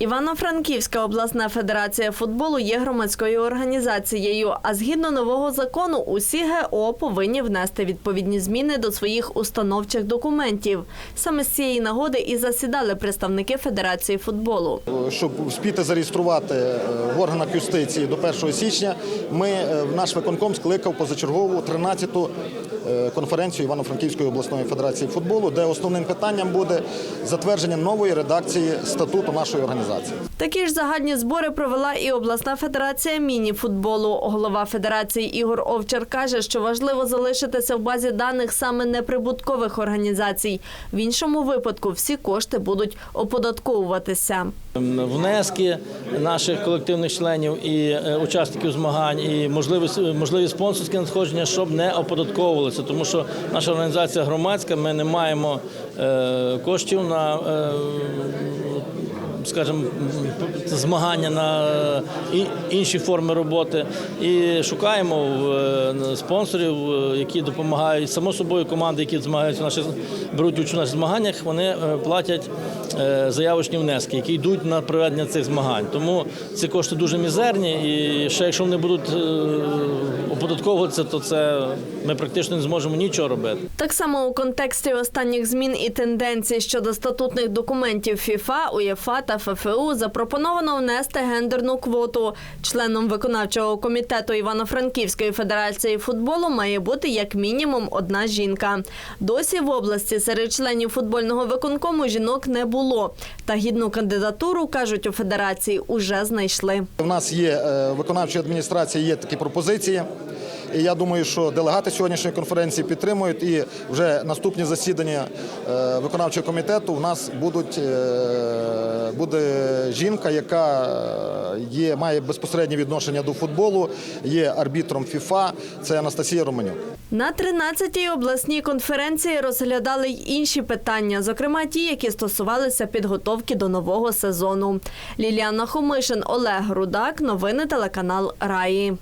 Івано-Франківська обласна федерація футболу є громадською організацією. А згідно нового закону, усі ГО повинні внести відповідні зміни до своїх установчих документів. Саме з цієї нагоди і засідали представники Федерації футболу. щоб спіти зареєструвати е, в органах юстиції до 1 січня, ми е, наш виконком скликав позачергову 13-ту е, конференцію Івано-Франківської обласної федерації футболу, де основним питанням буде затвердження нової редакції статуту нашої організації. Такі ж загальні збори провела і обласна федерація міні-футболу. Голова федерації Ігор Овчар каже, що важливо залишитися в базі даних саме неприбуткових організацій. В іншому випадку всі кошти будуть оподатковуватися. внески наших колективних членів і е, учасників змагань, і можливість можливі спонсорські надходження, щоб не оподатковувалися, тому що наша організація громадська, ми не маємо е, коштів на. Скажімо, змагання на інші форми роботи і шукаємо е, спонсорів, е, які допомагають. Само собою команди, які змагаються в наших беруть участь у наших змаганнях, вони е, платять заявочні внески, які йдуть на проведення цих змагань. Тому ці кошти дуже мізерні, і ще якщо вони будуть оподатковуватися, то це ми практично не зможемо нічого робити. Так само у контексті останніх змін і тенденцій щодо статутних документів ФІФА, УЄФА та ФФУ запропоновано внести гендерну квоту. Членом виконавчого комітету Івано-Франківської федерації футболу має бути як мінімум одна жінка. Досі в області серед членів футбольного виконкому жінок не було. Та гідну кандидатуру кажуть у федерації уже знайшли. У нас є е, виконавчої адміністрації, є такі пропозиції. І я думаю, що делегати сьогоднішньої конференції підтримують. І вже наступні засідання е, виконавчого комітету в нас будуть е, буде жінка, яка е, є, має безпосереднє відношення до футболу, є арбітром ФІФА. Це Анастасія Романюк. На 13-й обласній конференції розглядали й інші питання, зокрема ті, які стосувалися підготовки до нового сезону. Ліліана Хомишин, Олег Рудак. Новини телеканал Раї.